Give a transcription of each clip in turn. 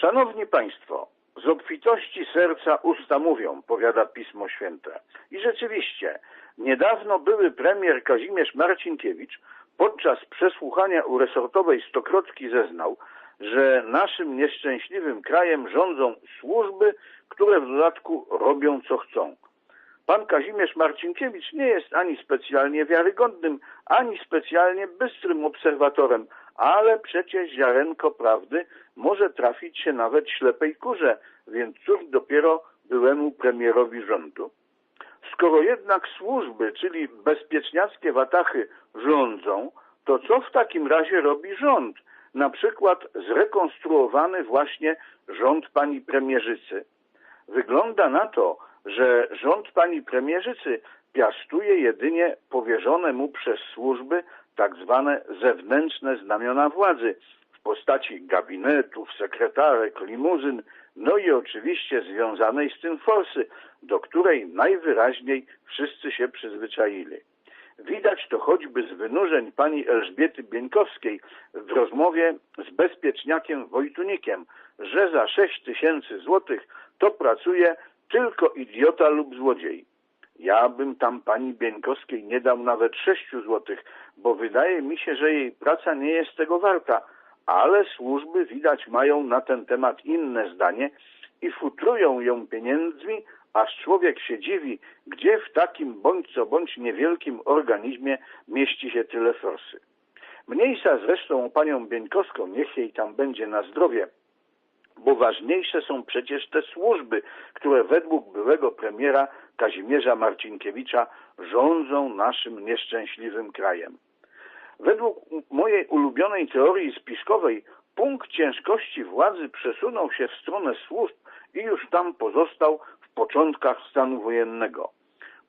Szanowni Państwo, z obfitości serca usta mówią, powiada Pismo Święte. I rzeczywiście, niedawno były premier Kazimierz Marcinkiewicz podczas przesłuchania u resortowej Stokrotki zeznał, że naszym nieszczęśliwym krajem rządzą służby, które w dodatku robią co chcą. Pan Kazimierz Marcinkiewicz nie jest ani specjalnie wiarygodnym, ani specjalnie bystrym obserwatorem, ale przecież ziarenko prawdy może trafić się nawet ślepej kurze, więc cóż dopiero byłemu premierowi rządu. Skoro jednak służby, czyli bezpieczniackie watachy rządzą, to co w takim razie robi rząd? Na przykład zrekonstruowany właśnie rząd pani premierzycy. Wygląda na to, że rząd pani premierzycy piastuje jedynie powierzone mu przez służby tak zwane zewnętrzne znamiona władzy w postaci gabinetów, sekretarek, limuzyn, no i oczywiście związanej z tym forsy, do której najwyraźniej wszyscy się przyzwyczaili. Widać to choćby z wynurzeń pani Elżbiety Bieńkowskiej w rozmowie z bezpieczniakiem Wojtunikiem, że za 6 tysięcy złotych to pracuje tylko idiota lub złodziej. Ja bym tam pani Bieńkowskiej nie dał nawet 6 złotych, bo wydaje mi się, że jej praca nie jest tego warta, ale służby widać mają na ten temat inne zdanie i futrują ją pieniędzmi, aż człowiek się dziwi, gdzie w takim bądź co bądź niewielkim organizmie mieści się tyle forsy. Mniejsza zresztą o panią Bieńkowską, niech jej tam będzie na zdrowie, bo ważniejsze są przecież te służby, które według byłego premiera Kazimierza Marcinkiewicza rządzą naszym nieszczęśliwym krajem. Według mojej ulubionej teorii spiskowej punkt ciężkości władzy przesunął się w stronę służb i już tam pozostał w początkach stanu wojennego.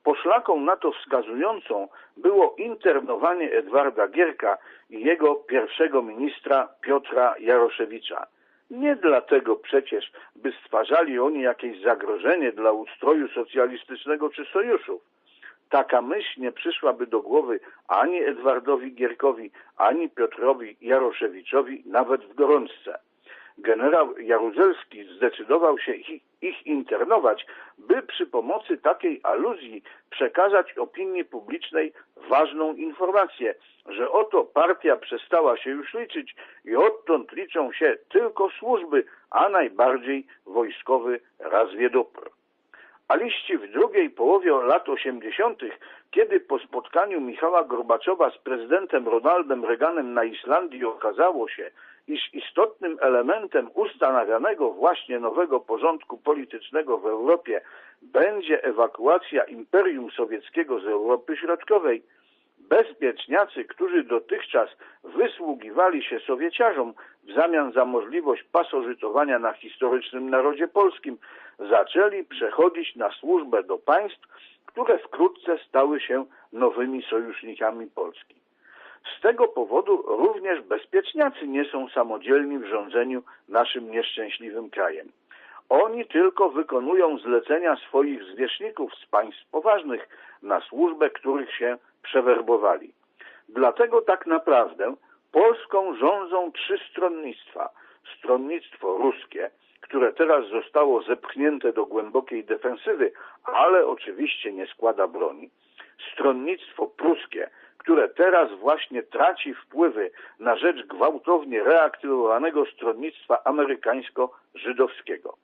Poszlaką na to wskazującą było internowanie Edwarda Gierka i jego pierwszego ministra Piotra Jaroszewicza. Nie dlatego przecież, by stwarzali oni jakieś zagrożenie dla ustroju socjalistycznego czy sojuszów. Taka myśl nie przyszłaby do głowy ani Edwardowi Gierkowi, ani Piotrowi Jaroszewiczowi, nawet w gorączce. Generał Jaruzelski zdecydował się ich, ich internować, by przy pomocy takiej aluzji przekazać opinii publicznej ważną informację, że oto partia przestała się już liczyć i odtąd liczą się tylko służby, a najbardziej wojskowy razwiedopr. A w drugiej połowie lat 80., kiedy po spotkaniu Michała Gorbaczowa z prezydentem Ronaldem Reaganem na Islandii okazało się, iż istotnym elementem ustanawianego właśnie nowego porządku politycznego w Europie będzie ewakuacja Imperium Sowieckiego z Europy Środkowej, bezpieczniacy, którzy dotychczas wysługiwali się Sowieciarzom w zamian za możliwość pasożytowania na historycznym narodzie polskim, zaczęli przechodzić na służbę do państw, które wkrótce stały się nowymi sojusznikami Polski. Z tego powodu również bezpieczniacy nie są samodzielni w rządzeniu naszym nieszczęśliwym krajem. Oni tylko wykonują zlecenia swoich zwierzchników z państw poważnych na służbę, których się przewerbowali. Dlatego tak naprawdę Polską rządzą trzy stronnictwa. Stronnictwo ruskie, które teraz zostało zepchnięte do głębokiej defensywy, ale oczywiście nie składa broni. Stronnictwo pruskie, które teraz właśnie traci wpływy na rzecz gwałtownie reaktywowanego stronnictwa amerykańsko-żydowskiego.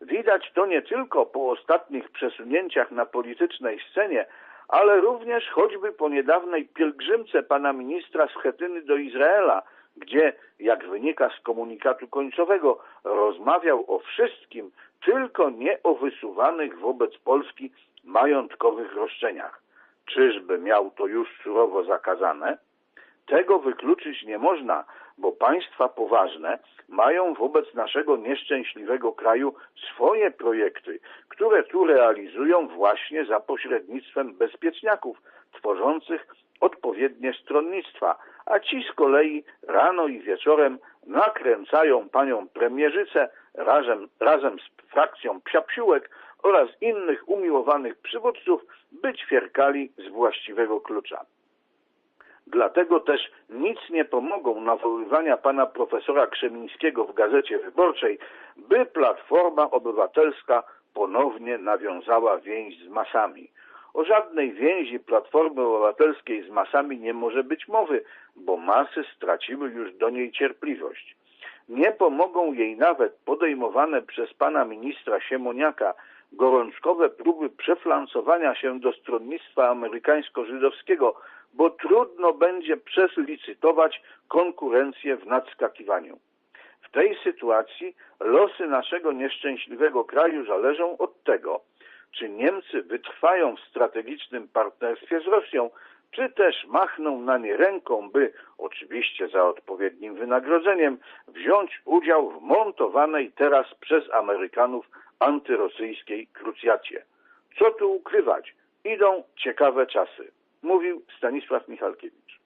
Widać to nie tylko po ostatnich przesunięciach na politycznej scenie, ale również choćby po niedawnej pielgrzymce pana ministra Schetyny do Izraela, gdzie, jak wynika z komunikatu końcowego, rozmawiał o wszystkim, tylko nie o wysuwanych wobec Polski majątkowych roszczeniach. Czyżby miał to już surowo zakazane? Tego wykluczyć nie można, bo państwa poważne mają wobec naszego nieszczęśliwego kraju swoje projekty, które tu realizują właśnie za pośrednictwem bezpieczniaków tworzących odpowiednie stronnictwa, a ci z kolei rano i wieczorem nakręcają panią premierzycę razem, razem z frakcją psiapsiółek oraz innych umiłowanych przywódców, by ćwierkali z właściwego klucza. Dlatego też nic nie pomogą nawoływania pana profesora Krzemińskiego w Gazecie Wyborczej, by Platforma Obywatelska ponownie nawiązała więź z masami. O żadnej więzi Platformy Obywatelskiej z masami nie może być mowy, bo masy straciły już do niej cierpliwość. Nie pomogą jej nawet podejmowane przez pana ministra Siemoniaka gorączkowe próby przeflansowania się do stronnictwa amerykańsko-żydowskiego, bo trudno będzie przeslicytować konkurencję w nadskakiwaniu. W tej sytuacji losy naszego nieszczęśliwego kraju zależą od tego, czy Niemcy wytrwają w strategicznym partnerstwie z Rosją, czy też machną na nie ręką, by, oczywiście za odpowiednim wynagrodzeniem, wziąć udział w montowanej teraz przez Amerykanów antyrosyjskiej krucjacie. Co tu ukrywać? Idą ciekawe czasy, mówił Stanisław Michalkiewicz.